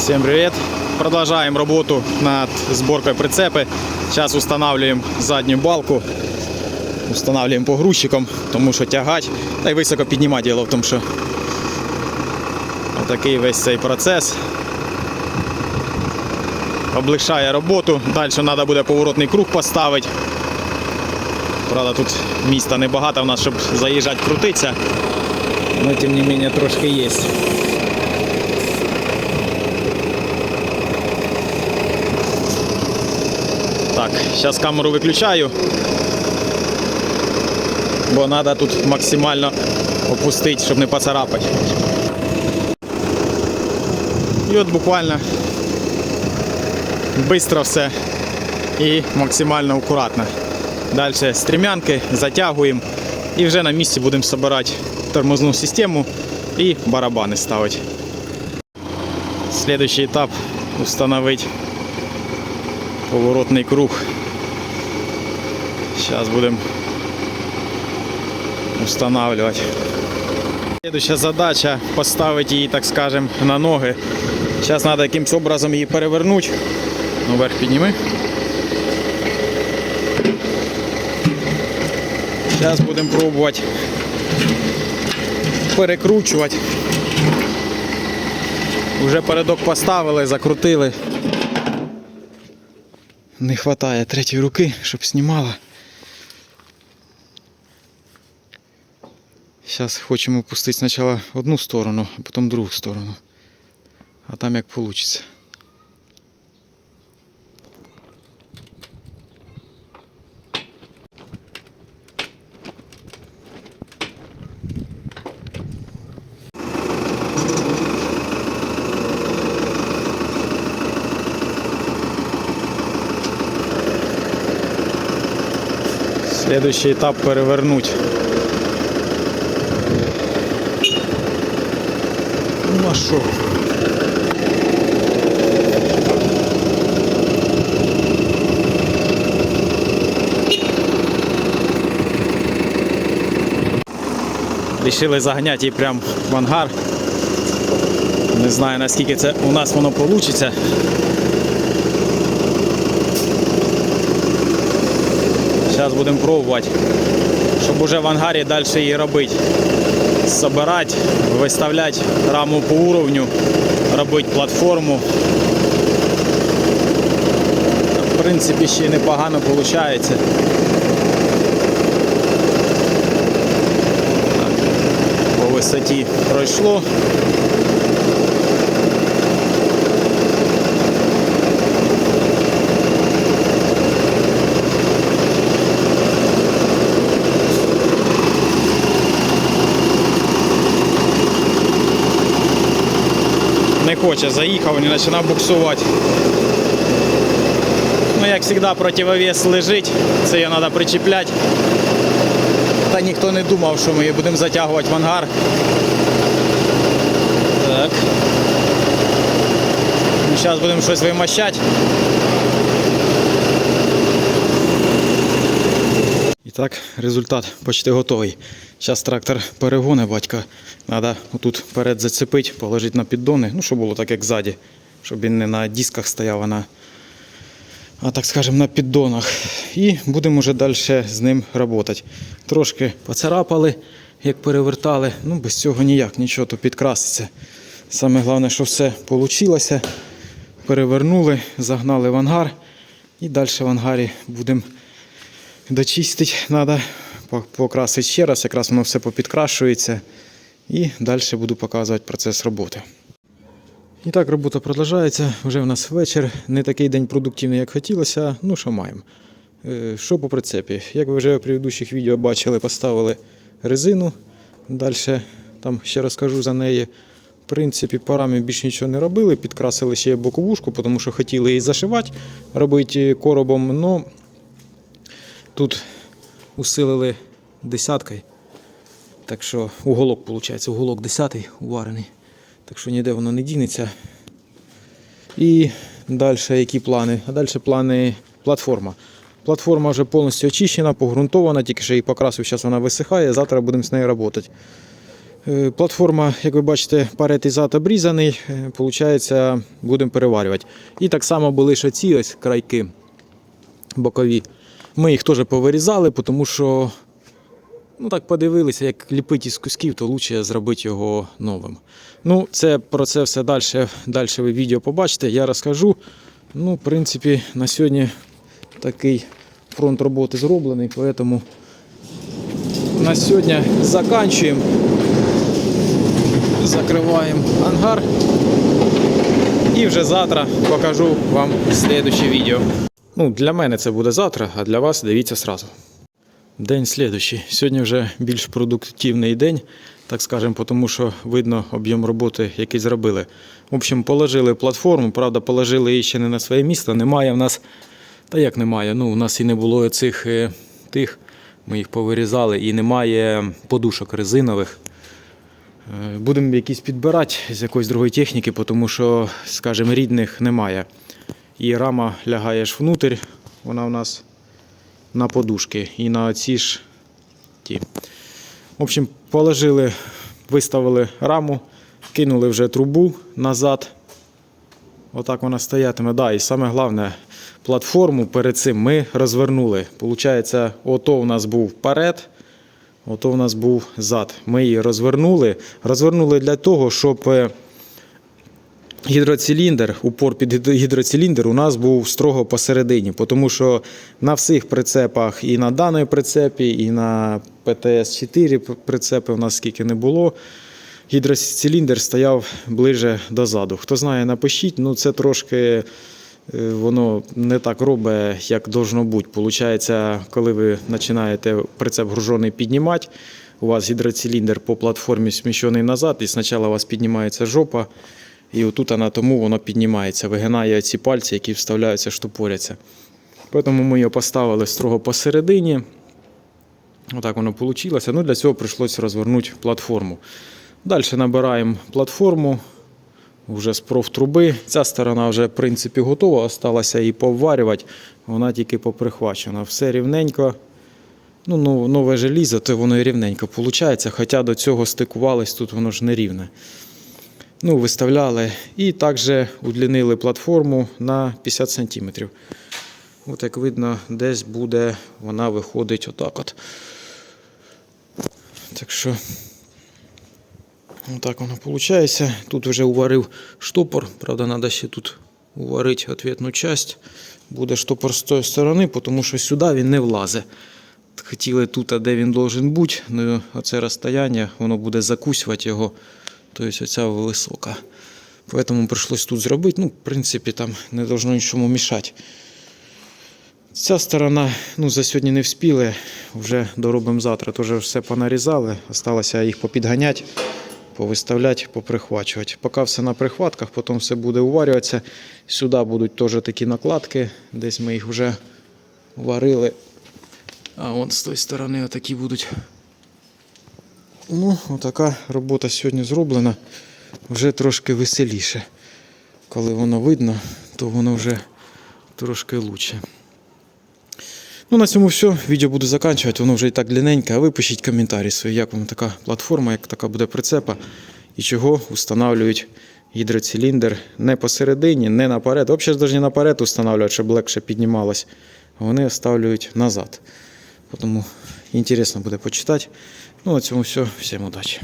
Всем привет! Продолжаем работу над сборкой прицепы. Сейчас устанавливаем заднюю балку. Устанавливаем погрузчиком, тому що тягать та й високо піднімати. Діло в тому, що отакий весь цей процес. Облегшає роботу. Далі треба буде поворотний круг поставити. Правда, тут міста небагато в нас, щоб заїжджати, крутитися. Але тим не менше трошки є. Так, зараз камеру виключаю. Бо треба тут максимально опустити, щоб не поцарапати. І от буквально швидко все і максимально акуратно. Далі стрімянки затягуємо і вже на місці будемо збирати тормозну систему і барабани ставити. Следующий етап установить поворотний круг. Сейчас будем устанавливать. Следующая задача поставить її, так скажем, на ноги. Сейчас надо якимсь образом її перевернути. Ну, вверх підніми. Зараз будемо пробувати перекручувати. Уже передок поставили, закрутили. Не вистачає третьої руки, щоб знімала. Зараз хочемо пустити спочатку одну сторону, а потім другу сторону. А там як вийде. Следующий этап перевернуть. Ну а що? Рішили заганяти її прямо в ангар. Не знаю наскільки це у нас воно вийде. Зараз будемо пробувати, щоб уже в ангарі далі її робити. Собирати, виставляти раму по уровню, робити платформу. В принципі, ще непогано виходить. По висоті пройшло. Хоче, заїхав, не починав буксувати. Ну, як завжди, противовес лежить, це її треба причіпляти. Та ніхто не думав, що ми її будемо затягувати в ангар. Так. Ну, Зараз будемо щось вимощати. Так, результат почти готовий. Зараз трактор перегоне батька. Треба отут вперед зацепити, положити на піддони, ну, щоб було так, як ззаді, щоб він не на дисках стояв, а на, а так скажемо, на піддонах. І будемо вже далі з ним працювати. Трошки поцарапали, як перевертали. Ну, без цього ніяк, нічого, то підкраситься. Саме головне, що все вийшло. Перевернули, загнали в ангар. І далі в ангарі будемо дочистити треба, покрасити ще раз, якраз воно все попідкрашується. І далі буду показувати процес роботи. І так, робота продовжується. Вже в нас вечір. Не такий день продуктивний, як хотілося. Ну, що маємо. Е, Що по прицепі? Як ви вже в предыдущих відео бачили, поставили резину. Далі там ще розкажу за неї. В принципі, парами більш нічого не робили. Підкрасили ще боковушку, тому що хотіли її зашивати, робити коробом. Но Тут усилили десяткою. Так що уголок, виходить, уголок десятий уварений. Так що ніде воно не дінеться. І далі які плани? А далі плани платформа. Платформа вже повністю очищена, погрунтована, тільки що її покрасив, зараз вона висихає, завтра будемо з нею працювати. Е, Платформа, як ви бачите, парет і зад обрізаний. Е, Получається, будемо переварювати. І так само були ще ці ось крайки бокові. Ми їх теж повирізали, тому що ну, так подивилися, як ліпити із кусків, то краще зробити його новим. Ну, це про це все далі, далі ви відео побачите, я розкажу. Ну, в принципі, на сьогодні такий фронт роботи зроблений, тому на сьогодні заканчуємо. Закриваємо ангар. І вже завтра покажу вам слідуще відео. Ну, для мене це буде завтра, а для вас дивіться сразу. День слідуючий. Сьогодні вже більш продуктивний день, так скажемо, тому що видно об'єм роботи, який зробили. В общем, положили платформу, правда, положили її ще не на своє місце. Немає в нас, та як немає, ну, у нас і не було цих е, тих, ми їх повирізали, і немає подушок резинових. Е, Будемо якісь підбирати з якоїсь другої техніки, тому що, скажімо, рідних немає. І рама лягає ж внутрь, вона у нас на подушки і на ці ж ті. В общем, положили, виставили раму, кинули вже трубу назад. Отак вона стоятиме. Да, і саме головне, платформу перед цим ми розвернули. Получається, ото у нас був перед, ото у нас був зад. Ми її розвернули. Розвернули для того, щоб е, гідроциліндр, упор під гідро- гідроциліндр у нас був строго посередині, тому що на всіх прицепах і на даній прицепі, і на ПТС-4 прицепи у нас скільки не було. Гідроциліндр стояв ближе дозаду. Хто знає, напишіть, ну це трошки е, воно не так робить, як должно бути. Получається, коли ви починаєте прицеп гружений піднімати, у вас гідроциліндр по платформі сміщений назад, і спочатку у вас піднімається жопа, і отут вона тому воно піднімається, вигинає ці пальці, які вставляються, штопоряться. Тому ми його поставили строго посередині. Отак воно вийшло. Ну, для цього прийшлося розвернути платформу. Далі набираємо платформу вже з профтруби. Ця сторона вже в принципі готова, осталося її поварювати, вона тільки поприхвачена. Все рівненько. Ну, ну, нове желізо, то воно і рівненько виходить, хоча до цього стикувались, тут воно ж не рівне. Ну, виставляли і також удлінили платформу на 50 см. От як видно, десь буде, вона виходить отак от. Так що, отак воно виходить. Тут вже уварив штопор, правда, треба ще тут уварити відповідну часть. Буде штопор з тої сторони, тому що сюди він не влазить. Хотіли тут, де він должен бути, ну оце розстояння, воно буде закусювати його. Тобто оця висока. Тому прийшлось тут зробити. Ну, в принципі, там не должно нічому мішати. Ця сторона, ну, за сьогодні не вспіли, вже доробимо завтра. Теж все понарізали, осталося їх попідганяти, повиставляти, поприхвачувати. Поки все на прихватках, потім все буде уварюватися. Сюди будуть теж такі накладки, десь ми їх вже варили. А вон з тої сторони отакі будуть. Ну, отака робота сьогодні зроблена. Вже трошки веселіше. Коли воно видно, то воно вже трошки краще. Ну, на цьому все. Відео буду закінчувати, воно вже і так длинненьке. А ви пишіть коментарі свої, як вам така платформа, як така буде прицепа і чого встановлюють гідроциліндр не посередині, не наперед. Взагалі навіть не наперед встановлюють, щоб легше піднімалось. Вони вставлюють назад. Тому інтересно буде почитати. Ну, на цьому все. Всім удачі.